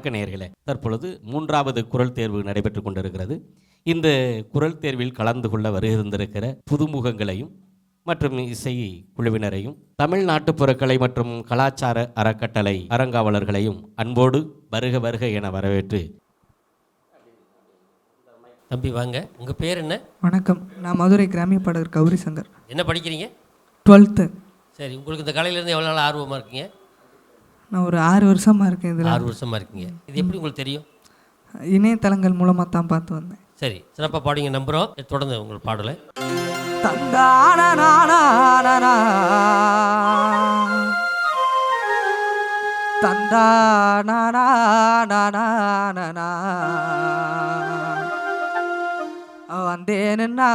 வணக்க நேயர்களே தற்பொழுது மூன்றாவது குரல் தேர்வு நடைபெற்று கொண்டிருக்கிறது. இந்த குரல் தேர்வில் கலந்து கொள்ள வருகின்றிருக்கிற புதுமுகங்களையும் மற்றும் இசை குழுவினரையும் தமிழ்நாட்டு புறக்கலை மற்றும் கலாச்சார அறக்கட்டளை அறங்காவலர்களையும் அன்போடு வருக வருக என வரவேற்று. தம்பி வாங்க. உங்கள் பேர் என்ன? வணக்கம். நான் மதுரை கிராமிய பாடகர் கௌரி சங்கர். என்ன படிக்கிறீங்க? டுவெல்த்து. சரி உங்களுக்கு இந்த கலையிலேருந்து எவ்வளோ நாள் ஆர்வமாக இருக்கீங்க? நான் ஒரு ஆறு வருஷமாக இருக்கேன் இதில். ஆறு வருஷமாக இருக்கீங்க. இது எப்படி உங்களுக்கு தெரியும்? இணையதளங்கள் மூலமாக தான் பார்த்து வந்தேன். சரி சிறப்பாக பாடிங்க. நம்புகிறோம் தொடர்ந்து உங்கள் பாடலை. தந்தானா வந்தேனுன்னா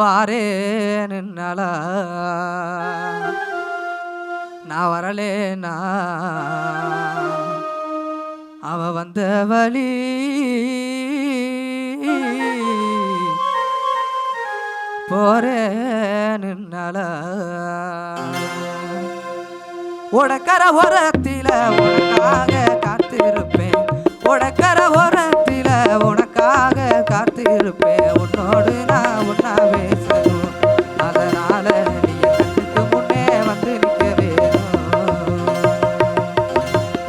வாரேனுன்னாலா நான் வரலேனா? அவ வந்த வழி. போறேனுன்னால உடக்கர ஓரத்தில உனக்காக காத்திருப்பேன். உடக்கர ஓரத்தில உனக்காக காத்திருப்பேன். உன்னோடு நான் உன்னா பேசணும் அதனால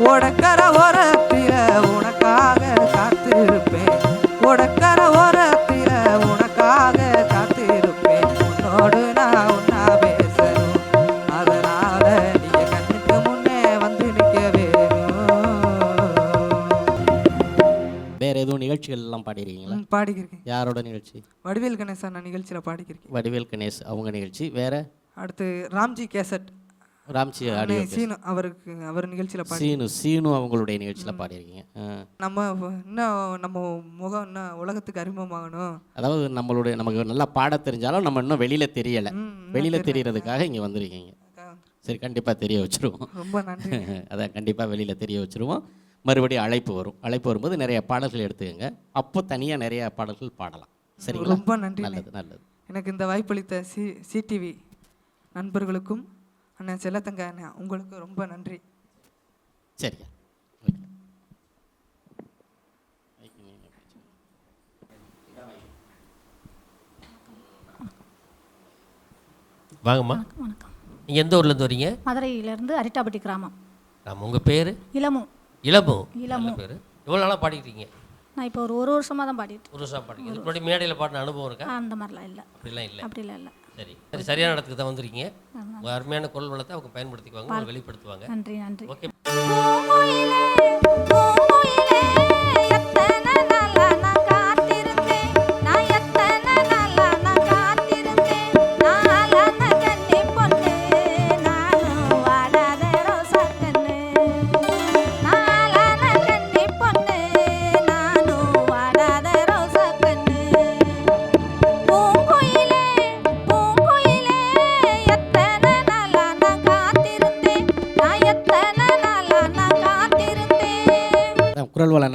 உடக்கர ஓரத்தில உனக்காக காத்திருப்பேன். உடக்கர ஓரத்தில உனக்காக காத்திருப்பேன். உன்னோடு நான் உன்னா பேசணும். அதனால நீ கண்ணுக்கு முன்னே வந்து நிற்க வேணும். வேற எதுவும் நிகழ்ச்சிகள் எல்லாம் பாடிருக்கீங்களா? ம், பாடிக்கிருக்கேன். யாரோட நிகழ்ச்சி? வடிவேல் கணேசன் நான் நிகழ்ச்சியில் பாடிக்கிருக்கேன். வடிவேல் கணேஷ் அவங்க நிகழ்ச்சி. வேற? அடுத்து ராம்ஜி கேசட். ராம்சி ஆடியோ சீனு அவருக்கு அவர் நிகழ்ச்சியில் பாடி சீனு சீனு அவங்களுடைய நிகழ்ச்சியில் பாடியிருக்கீங்க. நம்ம இன்னும் நம்ம முகம் இன்னும் உலகத்துக்கு அறிமுகமாகணும்? அதாவது நம்மளுடைய நமக்கு நல்லா பாட தெரிஞ்சாலும் நம்ம இன்னும் வெளியில தெரியல. வெளியில தெரியறதுக்காக இங்க வந்திருக்கீங்க. சரி கண்டிப்பா தெரிய வச்சிருவோம். ரொம்ப நன்றி. அதான் கண்டிப்பா வெளியில தெரிய வச்சிருவோம். மறுபடியும் அழைப்பு வரும். அழைப்பு வரும்போது நிறைய பாடல்கள் எடுத்துக்கங்க. அப்போ தனியா நிறைய பாடல்கள் பாடலாம். சரிங்களா? ரொம்ப நன்றி நல்லது நல்லது. எனக்கு இந்த வாய்ப்பளித்த சி சிடிவி நண்பர்களுக்கும் அண்ணன் செல்லத்தங்க அண்ணன் உங்களுக்கு ரொம்ப நன்றி. சரியா வாங்கம்மா. வணக்கம் நீங்கள் எந்த ஊர்லேருந்து வரீங்க? மதுரையிலேருந்து அரிட்டாப்பட்டி கிராமம். ஆமாம் உங்கள் பேர்? இளமு. இளமு? இளமு. நல்ல பேர். எவ்வளோ நாளாக பாடிக்கிறீங்க நான் இப்போ ஒரு ஒரு வருஷமாக தான் பாடிட்டு ஒரு வருஷம் இதுக்கு முன்னாடி மேடையில் பாடின அனுபவம் இருக்கா? அந்த மாதிரிலாம் இல்லை. அப்படிலாம் இல்லை. அப்படிலாம் இல்லை. சரி. சரி சரியான இடத்துக்கு தான் வந்திருக்கீங்க. உங்கள் அருமையான குரல் வளத்தை அவங்க பயன்படுத்திக்குவாங்க வெளிப்படுத்துவாங்க. நன்றி நன்றி. ஓகே.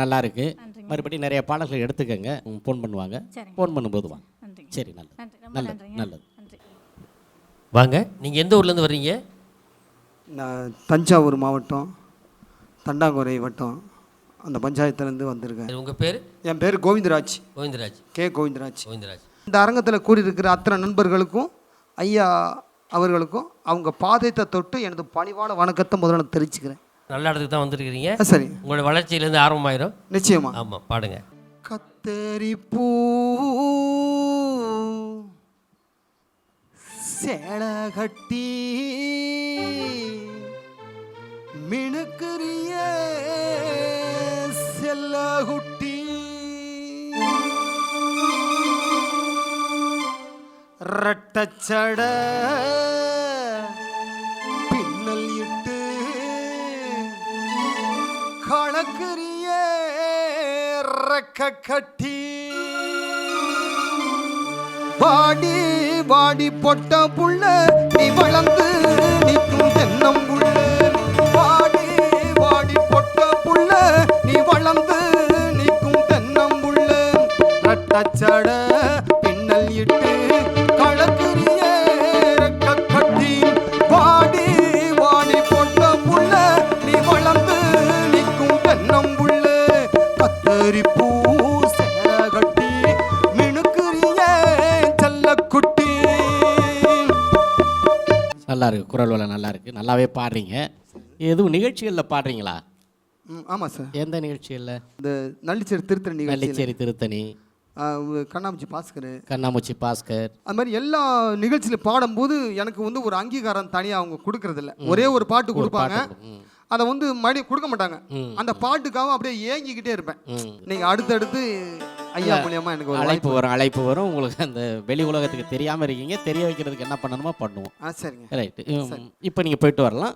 நல்லா இருக்கு. மறுபடியும் நிறைய பாடல்கள் எடுத்துக்கங்க. ஃபோன் பண்ணுவாங்க. ஃபோன் பண்ணும்போது வாங்க. சரி நல்லது. நல்லது நல்லது. வாங்க. நீங்கள் எந்த ஊர்லேருந்து வர்றீங்க? நான் தஞ்சாவூர் மாவட்டம் தண்டாங்குறை வட்டம் அந்த பஞ்சாயத்துலேருந்து வந்திருக்கேன். உங்கள் பேர்? என் பேர் கோவிந்தராஜ். கோவிந்தராஜ். கே கோவிந்தராஜ். கோவிந்தராஜ். இந்த அரங்கத்தில் கூறியிருக்கிற அத்தனை நண்பர்களுக்கும் ஐயா அவர்களுக்கும் அவங்க பாதத்தை தொட்டு எனது பணிவான வணக்கத்தை முதல்ல நான் தெரிவிச்சுக்கிறேன். நல்ல இடத்துக்கு தான் வந்திருக்கிறீங்க. சரி. உங்களோட வளர்ச்சியிலேருந்து ஆரம்பமாயிரும் நிச்சயமா. ஆமாம் பாடுங்க. கத்தரி பூ சேலகட்டி மினுக்குரிய செல்லகுட்டி ரட்டச்சட பறக்க கட்டி. வாடி வாடி பொட்ட புள்ள நீ வளர்ந்து நிற்கும் தென்னம் புள்ள. வாடி வாடி பொட்ட புள்ள நீ வளர்ந்து நிற்கும் தென்னம் புள்ள. ரட்டச்சட குரல் வளம் நல்லா இருக்கு. நல்லாவே பாடுறீங்க. எதுவும் நிகழ்ச்சிகளில் பாடுறீங்களா? ம், ஆமா சார். எந்த நிகழ்ச்சிகளில்? இந்த நள்ளிச்சேரி திருத்தணி நிகழ்ச்சி நெல்லிச்சேரி திருத்தணி. கண்ணாமூச்சி பாஸ்கர். கண்ணாமூச்சி பாஸ்கர். அது மாதிரி எல்லா நிகழ்ச்சியில பாடும்போது எனக்கு வந்து ஒரு அங்கீகாரம் தனியாக அவங்க கொடுக்கறது இல்ல ஒரே ஒரு பாட்டு கொடுப்பாங்க. அதை வந்து மறுபடி கொடுக்க மாட்டாங்க. அந்த பாட்டுக்காக அப்படியே ஏங்கிக்கிட்டே இருப்பேன். ம். நீங்க அடுத்தடுத்து ஐயா மூலியமா எனக்கு ஒரு அழைப்பு வரும் அழைப்பு வரும். உங்களுக்கு அந்த வெளி உலகத்துக்கு தெரியாமல் இருக்கீங்க தெரிய வைக்கிறதுக்கு என்ன பண்ணணுமோ பண்ணுவோம். ஆ சரிங்க. ரைட்டு இப்போ நீங்கள் போயிட்டு வரலாம்.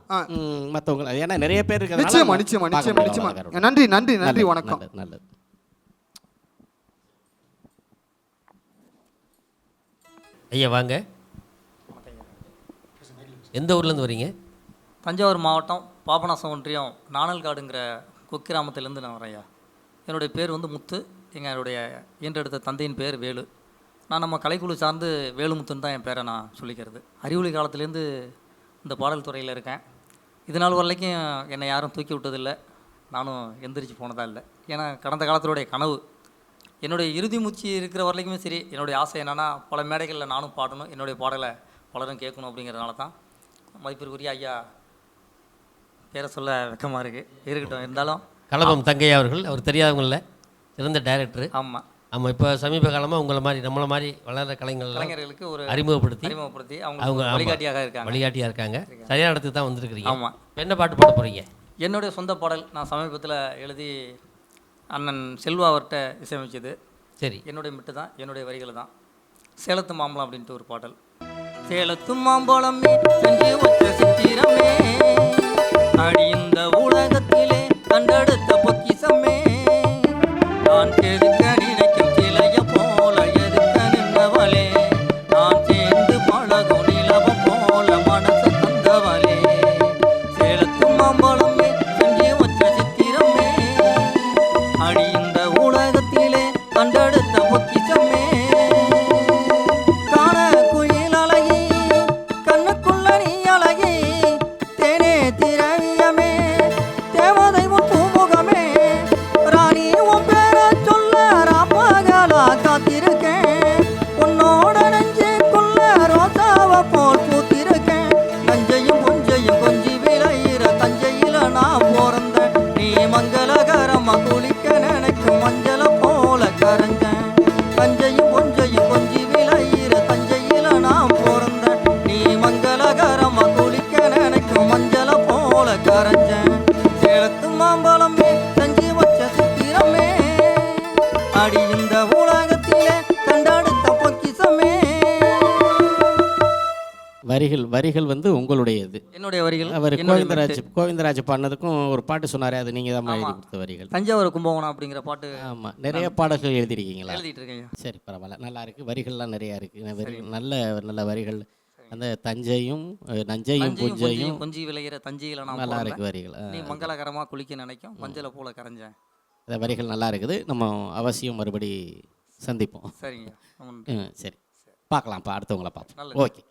மற்றவங்க ஏன்னா நிறைய பேர் இருக்கிறதுனால நிச்சயமா நிச்சயமா நிச்சயமா நிச்சயமா. நன்றி நன்றி நன்றி வணக்கம். நல்லது, நல்லது. ஐயா வாங்க. எந்த ஊர்லேருந்து வரீங்க? தஞ்சாவூர் மாவட்டம் பாபநாசம் ஒன்றியம் நாணல்காடுங்கிற குக்கிராமத்திலேருந்து நான் வரேன் ஐயா. என்னுடைய பேர் வந்து முத்து. எங்களுடைய ஈன்றெடுத்த தந்தையின் பேர் வேலு. நான் நம்ம கலைக்குழு சார்ந்து வேலுமுத்துன்னு தான் என் பேரை நான் சொல்லிக்கிறது. அறிவொளி காலத்துலேருந்து இந்த பாடல் துறையில் இருக்கேன். இது நாள் வரைக்கும் என்னை யாரும் தூக்கி விட்டதில்லை. நானும் எந்திரிச்சு போனதா இல்லை. ஏன்னா கடந்த காலத்தினுடைய கனவு. என்னுடைய இறுதி மூச்சு இருக்கிற வரைக்குமே சரி என்னுடைய ஆசை என்னென்னா பல மேடைகளில் நானும் பாடணும் என்னுடைய பாடலை பலரும் கேட்கணும் அப்படிங்கிறதுனால தான் மதிப்பிற்குரிய ஐயா பேரை சொல்ல வெக்கமாக இருக்குது இருக்கட்டும் இருந்தாலும் கலபம் தங்கையா அவர்கள் அவர் தெரியாதவங்கள சிறந்த டைரக்டர் ஆமாம் ஆமாம் இப்போ சமீப காலமாக உங்களை மாதிரி நம்மளை மாதிரி வளர்கிற கலைஞர்கள் கலைஞர்களுக்கு ஒரு அறிமுகப்படுத்தி அறிமுகப்படுத்தி அவங்க அவங்க. வழிகாட்டியாக இருக்காங்க. வழிகாட்டியாக இருக்காங்க. சரியான இடத்துக்கு தான் வந்திருக்கிறீங்க. ஆமாம் என்ன பாட்டு பாட போகிறீங்க என்னுடைய சொந்த பாடல் நான் சமீபத்தில் எழுதி அண்ணன் செல்வா அவர்கிட்ட இசையமைச்சது. சரி. என்னுடைய மிட்டு தான் என்னுடைய வரிகள் தான். சேலத்து மாம்பழம் அப்படின்ட்டு ஒரு பாடல். சேலத்து மாம்பழமே செஞ்சு சித்திரமே அடி இந்த உலகத்திலே கண்டெடுத்த பொக்கிசமே நான் எதுக்க நினைக்கும் சிலைய போல எதுக்க நின்றவளே. நான் சேர்ந்து பழகும் நிலவ போல மனசு தந்தவளே. சேலத்து மாம்பழமே செஞ்சு வச்ச சித்திரமே. அடி இந்த உலகத்திலே கண்டெடு வரிகள் வந்து உங்களுடையது. என்னுடைய வரிகள்? அவர் கோவிந்தராஜ். கோவிந்தராஜ் பாடினதுக்கும் ஒரு பாட்டு சொன்னாரே அது நீங்கள் தான் எழுதி கொடுத்த வரிகள். தஞ்சாவூர் கும்பகோணம் அப்படிங்கிற பாட்டு ஆமாம் நிறைய பாடல்கள் எழுதியிருக்கீங்களா? எழுதிட்டு இருக்கேன். சரி பரவாயில்ல. நல்லா இருக்கு. வரிகள்லாம் நிறையா இருக்கு. வரிகள் நல்ல நல்ல வரிகள். அந்த தஞ்சையும் நஞ்சையும் புஞ்சையும் கொஞ்சி விளையிற தஞ்சையில நான் நல்லா. இருக்கு வரிகள். நீ மங்களகரமா குளிக்க நினைக்கும். மஞ்சளை போல கரைஞ்சேன். அந்த வரிகள் நல்லா இருக்குது. நம்ம அவசியம் மறுபடி சந்திப்போம். சரிங்க. சரி. பார்க்கலாம்ப்பா. அடுத்தவங்கள பார்ப்போம். ஓகே.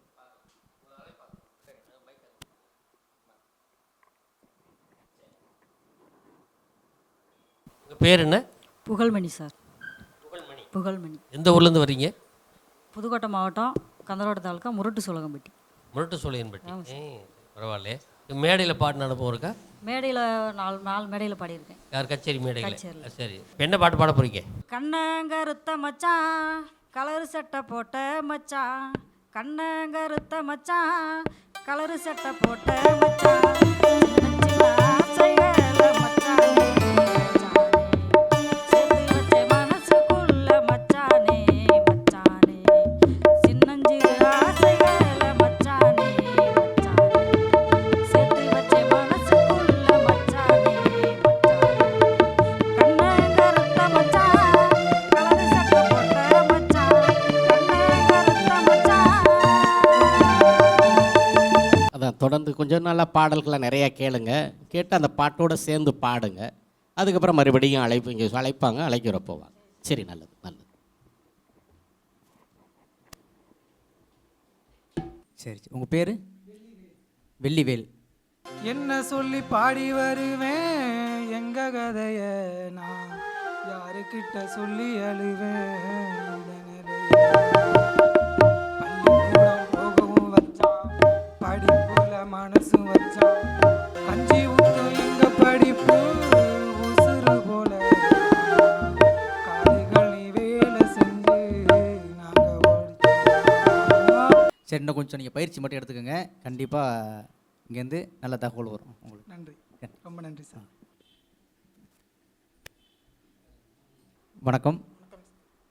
பேர் என்ன? புகழ்மணி சார். புகழ்மணி. எந்த ஊர்லேருந்து வர்றீங்க புதுக்கோட்டை மாவட்டம் கந்தரோட தாலுக்கா முரட்டு சோழகம்பட்டி முரட்டு சோழியன்பட்டி ஏய், பரவாயில்லையே. மேடையில் பாடின அனுபவம் இருக்கா? மேடையில் நாலு நாலு மேடையில் பாடியிருக்கேன். யார் கச்சேரி மேடையில். சரி. என்ன பாட்டு பாட போகிறீங்க கண்ணங்கருத்த மச்சான் கலரு சட்டை போட்ட மச்சான். கண்ணங்கருத்த மச்சான் கலரு சட்டை போட்ட மச்சானே, மச்சானே. நல்லா பாடல்களை நிறைய கேளுங்க. கேட்டு அந்த பாட்டோட சேர்ந்து பாடுங்க. அதுக்கப்புறம் மறுபடியும் அழைப்பு இங்கே அழைப்பாங்க அழைக்கிற போவாங்க. சரி நல்லது நல்லது. சரி சரி. உங்கள் பேர்? வெள்ளிவேல். என்ன சொல்லி பாடி வருவேன்? எங்க கதைய நான் யாருக்கிட்ட சொல்லி அழுவேன்? மனசும் வச்சான். கஞ்சி ஊத்தும் எங்க படிப்பு? உசுறு போல. வேலை செஞ்சு சரி இன்னும் கொஞ்சம் நீங்கள் பயிற்சி மட்டும் எடுத்துக்கோங்க. கண்டிப்பாக இங்கேருந்து நல்ல தகவல் வரும் உங்களுக்கு. நன்றி. ரொம்ப நன்றி சார். வணக்கம்.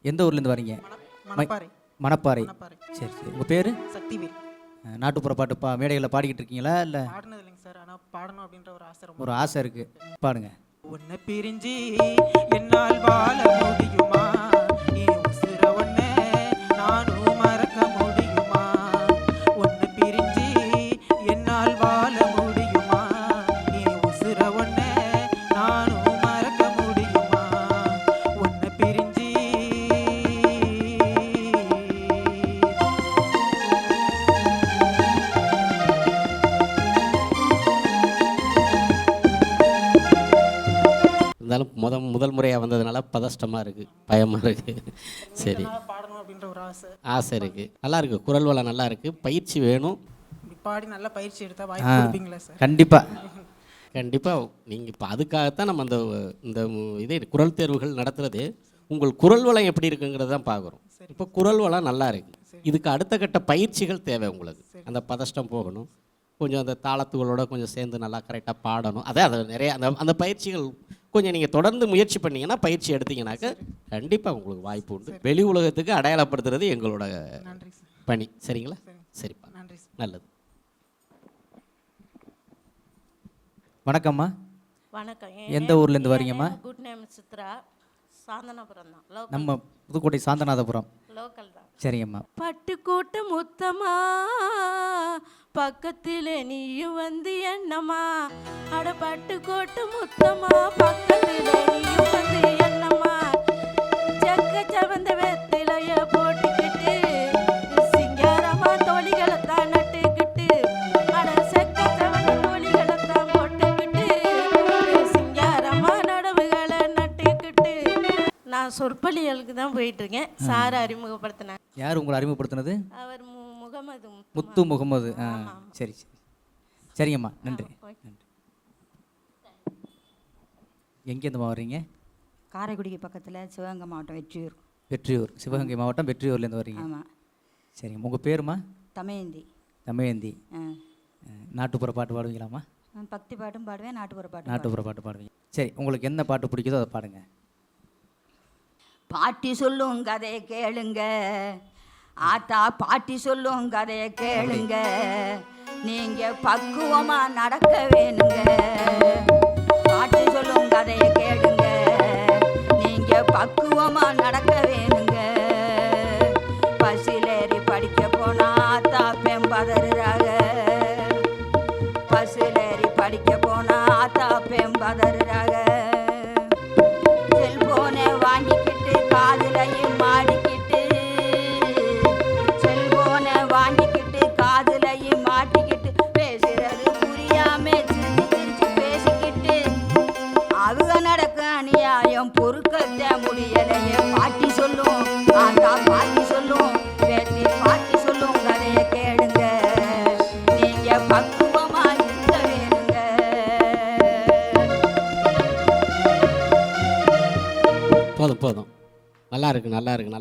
எந்த ஊர்லேருந்து வரீங்க? மணப்பாறை. மணப்பாறை. சரி சரி. உங்கள் பேர்? சக்திவேல். நாட்டுப்புற பாட்டு பா மேடைகளில் பாடிக்கிட்டு இருக்கீங்களா? இல்லை? பாடினது இல்லைங்க சார். ஆனால் பாடணும் அப்படின்ற ஒரு ஆசை ரொம்ப ஒரு ஆசை இருக்குது பாடுங்க. உன்னை பிரிஞ்சு என்னால் வாழ முடியுமா? பதஷ்டமாக இருக்குது பயமாக இருக்குது சரி. பாடணும் அப்படின்ற ஒரு ஆசை. ஆசை இருக்குது நல்லா இருக்குது குரல் வளம் நல்லா இருக்குது பயிற்சி வேணும். பாடி நல்லா பயிற்சி எடுத்தா வாய்ப்பு கொடுப்பீங்களா சார்? கண்டிப்பாக கண்டிப்பாக நீங்கள் இப்போ அதுக்காகத்தான் நம்ம அந்த இந்த இதே குரல் தேர்வுகள் நடத்துறது. உங்கள் குரல் வளம் எப்படி இருக்குங்கிறது தான் பார்க்குறோம் இப்போ குரல் வளம் நல்லா இருக்கு. இதுக்கு அடுத்த கட்ட பயிற்சிகள் தேவை உங்களுக்கு. அந்த பதஷ்டம் போகணும். கொஞ்சம் அந்த தாளத்துகளோட கொஞ்சம் சேர்ந்து நல்லா கரெக்டாக பாடணும். அதே அது நிறைய அந்த அந்த பயிற்சிகள் கொஞ்சம் நீங்கள் தொடர்ந்து முயற்சி பண்ணீங்கன்னா பயிற்சி எடுத்தீங்கன்னாக்க கண்டிப்பாக உங்களுக்கு வாய்ப்பு உண்டு. வெளி உலகத்துக்கு அடையாளப்படுத்துறது எங்களோட நன்றி சார். பணி. சரிங்களா? சரிப்பா. நன்றி சார். நல்லது. வணக்கம்மா. வணக்கம். எந்த ஊர்லேருந்து வரீங்கம்மா? Good name Chitra. சாந்தனபுரம் தான். நம்ம புதுக்கோட்டை சாந்தநாதபுரம். லோக்கல் தான். சரிங்கம்மா. பட்டுக்கூட்டு முத்தமா பக்கத்திலே நீயும் வந்து என்னம்மா? அட பட்டுக்கோட்டு முத்தமா பக்கத்திலே நீயும் வந்து சொற்பொழிகளுக்கு தான் போயிட்டு இருக்கேன் சார் அறிமுகப்படுத்தினேன் யார் உங்களை அறிமுகப்படுத்தினது? அவர் மு- முகமது முத்து. முத்து முகமது. ஆ சரி சரி. சரிங்கம்மா நன்றி. நன்றி. எங்கேருந்துமா வர்றீங்க? காரைக்குடிக்கு பக்கத்தில் சிவகங்கை மாவட்டம் வெற்றியூர். வெற்றியூர். சிவகங்கை மாவட்டம் வெற்றியூர்லேருந்து வர்றீங்க. ஆமாம் சரிங்க. உங்கள் பேருமா? தமயந்தி. தமயந்தி. ஆ. நாட்டுப்புற பாட்டு பாடுவீங்களாம்மா? நான் பக்தி பாட்டும் பாடுவேன் நாட்டுப்புற பாட்டும் நாட்டுப்புற பாட்டு பாடுவீங்க. சரி உங்களுக்கு என்ன பாட்டு பிடிக்குதோ அதை பாடுங்க. பாட்டி சொல்லும் கதையை கேளுங்க. ஆத்தா பாட்டி சொல்லும் கதையை கேளுங்க. நீங்க பக்குவமா நடக்க வேணுங்க. பாட்டி சொல்லும் கதையை கேளுங்க. நீங்க பக்குவமா நடக்க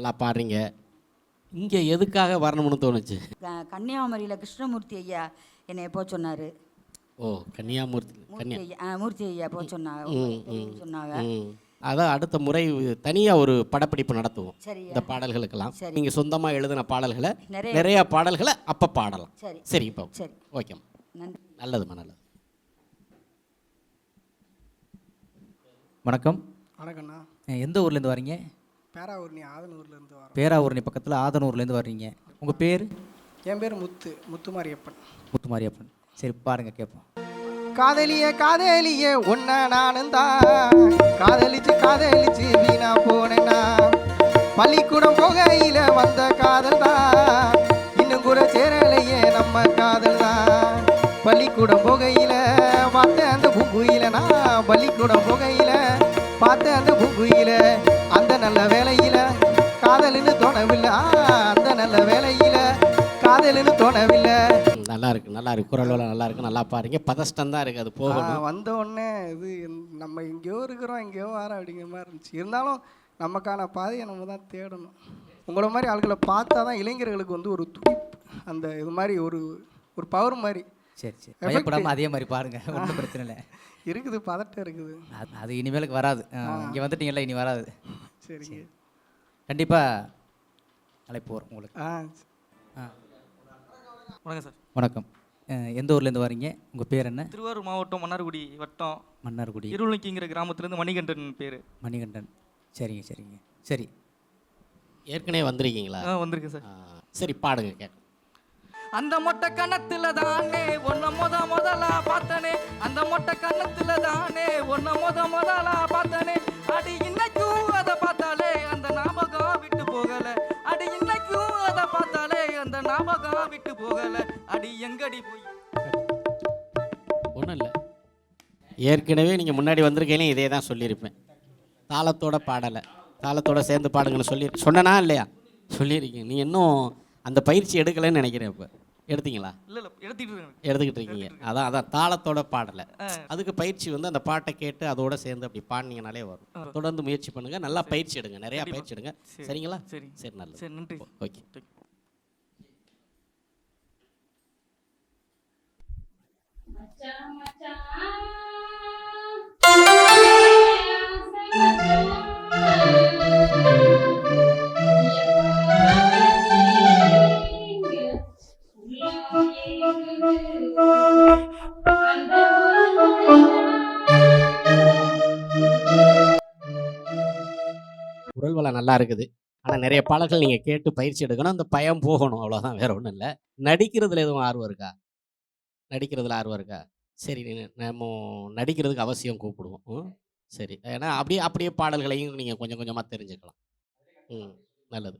நல்லா பாடுறீங்க. இங்கே எதுக்காக வரணும்னு தோணுச்சு? கன்னியாகுமரியில் கிருஷ்ணமூர்த்தி ஐயா என்னை போ சொன்னார்? ஓ கன்னியாமூர்த்தி மூர்த்தி கன்னியா மூர்த்தி ஐயா போ சொன்னாங்க? ம், ம். சொன்னாங்க? அதான் அடுத்த முறை தனியாக ஒரு படப்பிடிப்பு நடத்துவோம். இந்த பாடல்களுக்கெல்லாம். சரி. நீங்கள் சொந்தமாக எழுதின பாடல்களை நிறைய பாடல்களை அப்போ பாடலாம். சரி. சரி இப்போ. சரி. ஓகேம்மா நன்றி. நல்லதும்மா நல்லது. வணக்கம். வணக்கண்ணா அஹ், எந்த ஊர்லேருந்து வரீங்க? பேராவூர்னி ஆதனூர்லேருந்து வரோம். பேராவூரணி பக்கத்தில் ஆதனூர்லேருந்து வர்றீங்க. உங்கள் பேர்? என் பேர் முத்து முத்துமாரியப்பன். முத்துமாரியப்பன். சரி பாருங்க கேட்போம் காதலிய காதலிய உன்ன நானும் தான். காதலிச்சு காதலிச்சு வீணா போனேன்னா. பள்ளிக்கூடம் போகையில வந்த காதல் தான். இன்னும் கூட சேரலையே நம்ம காதல் தான். பள்ளிக்கூடம் போகையில பார்த்த அந்த பூங்குயில நான் பள்ளிக்கூடம் போகையில பார்த்த அந்த பூங்குயில அந்த நல்ல வேலையில காதலுன்னு தோணவில்லை. அந்த நல்ல வேலையில காதலுன்னு தோணவில்லை. நல்லா இருக்கு நல்லா இருக்கு குரல் நல்லா இருக்கு நல்லா பாருங்க. பதஷ்டம் தான் இருக்கு அது போகணும். வந்த உடனே இது நம்ம எங்கேயோ இருக்கிறோம் எங்கேயோ வரோம் அப்படிங்கிற மாதிரி இருந்துச்சு. இருந்தாலும் நமக்கான பாதையை நம்ம தான் தேடணும். உங்களை மாதிரி ஆட்களை பார்த்தா தான் இளைஞர்களுக்கு வந்து ஒரு துடிப்பு. அந்த இது மாதிரி ஒரு ஒரு பவர் மாதிரி. சரி சரி. பயப்படாமல் அதே மாதிரி பாருங்க. ஒன்றும் பிரச்சனை இல்லை. இருக்குது பதட்டம் இருக்குது. அது அது இனிமேலுக்கு வராது. இங்கே வந்துட்டீங்கல்ல இனி வராது. சரிங்க. கண்டிப்பாக அழைப்பு வரும் உங்களுக்கு. ஆ. ஆ. வணக்கம் சார். வணக்கம். எந்த ஊர்லேருந்து வரீங்க? உங்கள் பேர் என்ன? திருவாரூர் மாவட்டம் மன்னார்குடி வட்டம். மன்னார்குடி. இருளங்கிங்கிற கிராமத்துலேருந்து மணிகண்டன் பேர். மணிகண்டன். சரிங்க சரிங்க. சரி. ஏற்கனவே வந்திருக்கீங்களா? ஆ வந்திருக்கேன் சார். சரி பாடுங்க கேட்க அந்த மொட்டை கண்ணத்துல தானே ஒன்ன முத முதலா பார்த்தனே. அந்த மொட்டை கண்ணத்துல தானே ஒன்ன முத முதலா பார்த்தனே. எங்கடி போய்? ஒன்றும் இல்லை. ஏற்கனவே நீங்கள் முன்னாடி வந்திருக்கையிலே இதே தான் சொல்லியிருப்பேன். தாளத்தோட பாடலை தாளத்தோட சேர்ந்து பாடுங்கன்னு சொல்லி சொன்னனா இல்லையா? சொல்லியிருக்கீங்க. நீ இன்னும் அந்த பயிற்சி எடுக்கலைன்னு நினைக்கிறேன் இப்போ. எடுத்தீங்களா? இல்ல இல்ல இருக்கேன். எடுத்துக்கிட்டு இருக்கீங்க. அதான் அதான் தாளத்தோட பாடலை. அதுக்கு பயிற்சி வந்து அந்த பாட்டை கேட்டு அதோட சேர்ந்து அப்படி பாடினீங்கனாலே வரும். தொடர்ந்து முயற்சி பண்ணுங்க. நல்லா பயிற்சி எடுங்க. நிறையா பயிற்சி எடுங்க. சரி. சரிங்களா? சரி. சரி நல்லது. சரி நன்றி. ஓகே. குரல் வளம் நல்லா இருக்குது. ஆனால் நிறைய பாடல்கள் நீங்கள் கேட்டு பயிற்சி எடுக்கணும். அந்த பயம் போகணும். அவ்வளோதான் வேற ஒன்றும் இல்லை. நடிக்கிறதுல எதுவும் ஆர்வம் இருக்கா? நடிக்கிறதுல ஆர்வம் இருக்கா? சரி நம்ம நடிக்கிறதுக்கு அவசியம் கூப்பிடுவோம்? சரி. ஏன்னா அப்படியே அப்படியே பாடல்களையும் நீங்கள் கொஞ்சம் கொஞ்சமாக தெரிஞ்சுக்கலாம். ம் நல்லது.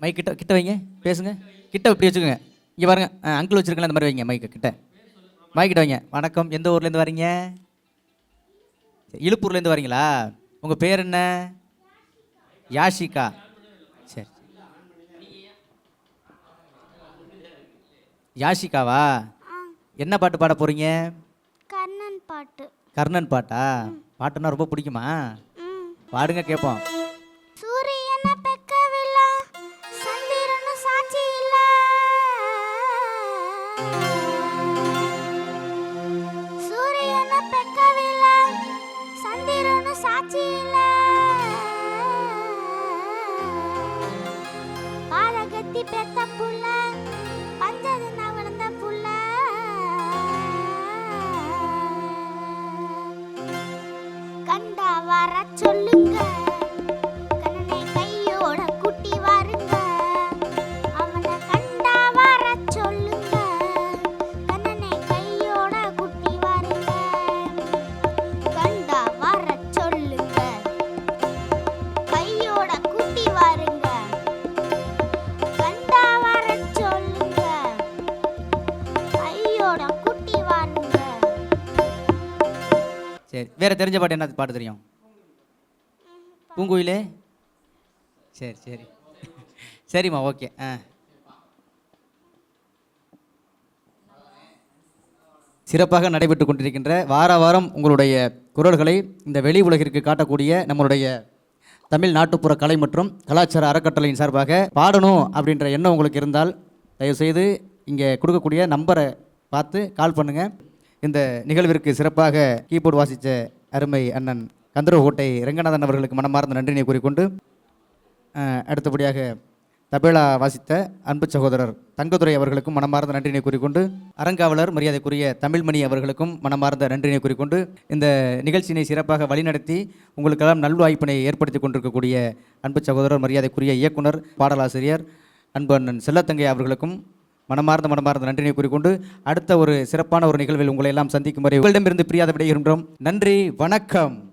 மைக் கிட்ட கிட்ட வைங்க. பேசுங்க. கிட்ட இப்படி வச்சுக்கோங்க. இங்கே பாருங்க. அங்கிள் வச்சுருக்கல அந்த மாதிரி வைங்க மைக்கு கிட்ட. மைக் கிட்ட வைங்க. வணக்கம். எந்த ஊர்லேருந்து வரீங்க? இழுப்பூர்லேருந்து வரீங்களா? உங்கள் பேர் என்ன? யாஷிகா. சரி. யாஷிகாவா? என்ன பாட்டு பாட போகிறீங்க கண்ணன் பாட்டு. கர்ணன் பாட்டா? பாட்டுன்னா ரொம்ப பிடிக்குமா? பாடுங்க கேட்போம். சூரியனை பெக்கவில்லை சந்திரனு சாட்சி இல்ல. சூரியனை பெக்கவில்லை சந்திரனு சாட்சி இல்ல. பாதகத்தி பெத்த வேற தெரிஞ்ச பாட்டு என்ன பாட்டு தெரியும்? பூங்குயிலே? சரி சரி. சரிம்மா ஓகே. ஆ. சிறப்பாக நடைபெற்று கொண்டிருக்கின்ற வார வாரம் உங்களுடைய குரல்களை இந்த வெளி உலகிற்கு காட்டக்கூடிய நம்மளுடைய தமிழ் நாட்டுப்புற கலை மற்றும் கலாச்சார அறக்கட்டளையின் சார்பாக பாடணும் அப்படின்ற எண்ணம் உங்களுக்கு இருந்தால் தயவுசெய்து இங்கே கொடுக்கக்கூடிய நம்பரை பார்த்து கால் பண்ணுங்கள் இந்த நிகழ்விற்கு சிறப்பாக கீபோர்டு வாசித்த அருமை அண்ணன் கந்தரகோட்டை ரெங்கநாதன் அவர்களுக்கு மனமார்ந்த நன்றினை கூறிக்கொண்டு அடுத்தபடியாக தபேலா வாசித்த அன்பு சகோதரர் தங்கதுரை அவர்களுக்கும் மனமார்ந்த நன்றினை கூறிக்கொண்டு அறங்காவலர் மரியாதைக்குரிய தமிழ்மணி அவர்களுக்கும் மனமார்ந்த நன்றினை கூறிக்கொண்டு இந்த நிகழ்ச்சியினை சிறப்பாக வழிநடத்தி உங்களுக்கெல்லாம் நல்வாய்ப்பினை ஏற்படுத்தி கொண்டிருக்கக்கூடிய அன்பு சகோதரர் மரியாதைக்குரிய இயக்குனர் பாடலாசிரியர் அன்பு அண்ணன் செல்லத்தங்கை அவர்களுக்கும் மனமார்ந்த மனமார்ந்த நன்றினை கூறிக்கொண்டு அடுத்த ஒரு சிறப்பான ஒரு நிகழ்வில் உங்களை எல்லாம் சந்திக்கும் வரை உங்களிடமிருந்து பிரியாத விடைகின்றோம் நன்றி வணக்கம்.